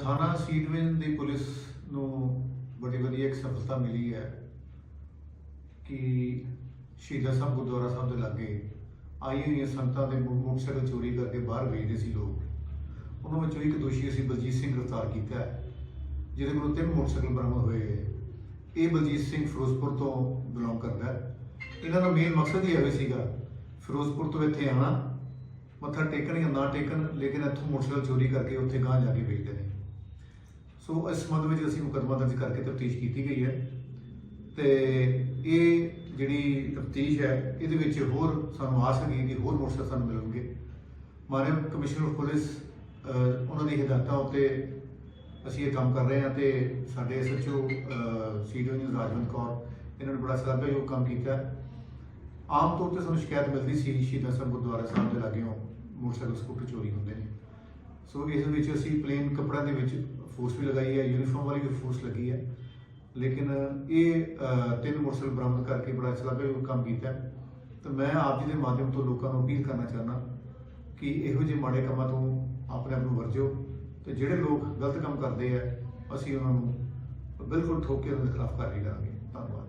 ਥਾਣਾ ਸੀਡਵਿਨ ਦੀ ਪੁਲਿਸ ਨੂੰ ਬੜੀ ਵਧੀਆ ਇੱਕ ਸਫਲਤਾ ਮਿਲੀ ਹੈ ਕਿ ਸ਼ਹੀਦਾਂ ਸਾਹਿਬ ਗੁਰਦੁਆਰਾ ਸਾਹਿਬ ਦੇ ਲਾਗੇ ਆਈ ਹੋਈਆਂ ਸੰਗਤਾਂ ਦੇ ਮੋਟਰਸਾਈਕਲ ਚੋਰੀ ਕਰਕੇ ਬਾਹਰ ਵੇਚਦੇ ਸੀ ਲੋਕ। ਉਹਨਾਂ ਵਿੱਚੋਂ ਇੱਕ ਦੋਸ਼ੀ ਅਸੀਂ ਬਲਜੀਤ ਸਿੰਘ ਗ੍ਰਿਫਤਾਰ ਕੀਤਾ ਹੈ, ਜਿਹਦੇ ਕੋਲੋਂ ਤਿੰਨ ਮੋਟਰਸਾਈਕਲ ਬਰਾਮਦ ਹੋਏ ਇਹ ਬਲਜੀਤ ਸਿੰਘ ਫਿਰੋਜ਼ਪੁਰ ਤੋਂ ਬਿਲੋਂਗ ਕਰਦਾ ਹੈ। ਇਹਨਾਂ ਦਾ ਮੇਨ ਮਕਸਦ ਹੀ ਇਹ ਸੀਗਾ, ਫਿਰੋਜ਼ਪੁਰ ਤੋਂ ਇੱਥੇ ਆਣਾ ਮੱਥਾ ਟੇਕਣ ਜਾਂ ਨਾ ਟੇਕਣ, ਲੇਕਿਨ ਇੱਥੋਂ ਮੋਟਰਸਾਈਕਲ ਚੋਰੀ ਕਰਕੇ ਉੱਥੇ ਗਾਂ ਜਾ ਕੇ ਵੇਚਦੇ ਨੇ। ਸੋ ਇਸ ਸੰਬੰਧ ਵਿੱਚ ਅਸੀਂ ਮੁਕੱਦਮਾ ਦਰਜ ਕਰਕੇ ਤਫਤੀਸ਼ ਕੀਤੀ ਗਈ ਹੈ। ਤੇ ਇਹ ਜਿਹੜੀ ਤਫਤੀਸ਼ ਹੈ, ਇਹਦੇ ਵਿੱਚ ਹੋਰ ਸਾਨੂੰ ਆਸ ਹੈਗੀ ਹੈ ਕਿ ਹੋਰ ਮੋਟਰਸਾਈਕਲ ਸਾਨੂੰ ਮਿਲਣਗੇ। ਮਾਨਯ ਕਮਿਸ਼ਨਰ ਆਫ ਪੁਲਿਸ ਉਹਨਾਂ ਦੀ ਹਦਾਇਤਾਂ ਉੱਤੇ ਅਸੀਂ ਇਹ ਕੰਮ ਕਰ ਰਹੇ ਹਾਂ ਤੇ ਸਾਡੇ ਐਸਐਚਓ ਸੀਡੀਓ ਜੀ ਰਾਜਵੰਤ ਕੌਰ, ਇਹਨਾਂ ਨੇ ਬੜਾ ਸਲਾਹਾਯੋਗ ਕੰਮ ਕੀਤਾ। ਆਮ ਤੌਰ ਤੇ ਸਾਨੂੰ ਸ਼ਿਕਾਇਤ ਮਿਲਦੀ ਸੀ ਸ਼ਹੀਦਾਂ ਸਾਹਿਬ ਗੁਰਦੁਆਰਾ ਸਾਹਿਬ ਦੇ ਲਾਗੇ ਮੋਟਰਸਾਈਕਲ ਸਕੂਟਰ ਚੋਰੀ ਹੁੰਦੇ ਨੇ। ਸੋ ਇਸ ਵਿੱਚ ਅਸੀਂ ਪਲੇਨ ਕੱਪੜਿਆਂ ਦੇ ਵਿੱਚ ਫੋਰਸ ਵੀ ਲਗਾਈ ਹੈ ਯੂਨੀਫਾਰਮ ਵਾਲੀ ਵੀ ਫੋਰਸ ਲੱਗੀ ਹੈ। ਲੇਕਿਨ ਇਹ ਤਿੰਨ ਮੋਟਰਸਾਈਕਲ ਬਰਾਮਦ ਕਰਕੇ ਬੜਾ ਸਲਾਹਾਯੋਗ ਕੰਮ ਕੀਤਾ ਹੈ। ਮੈਂ ਆਪ ਜੀ ਦੇ ਮਾਧਿਅਮ ਤੋਂ ਲੋਕਾਂ ਨੂੰ ਅਪੀਲ ਕਰਨਾ ਚਾਹੁੰਦਾ ਕਿ ਇਹੋ ਜਿਹੇ ਮਾੜੇ ਕੰਮਾਂ ਤੋਂ ਆਪਣੇ ਆਪ ਨੂੰ ਵਰਜੋ ਤੇ ਜਿਹੜੇ ਲੋਕ ਗਲਤ ਕੰਮ ਕਰਦੇ ਆ, ਅਸੀਂ ਉਹਨਾਂ ਨੂੰ ਬਿਲਕੁਲ ਠੋਕ ਕੇ ਉਹਨਾਂ ਦੇ ਖਿਲਾਫ ਕਾਰਵਾਈ ਕਰਾਂਗੇ। ਧੰਨਵਾਦ।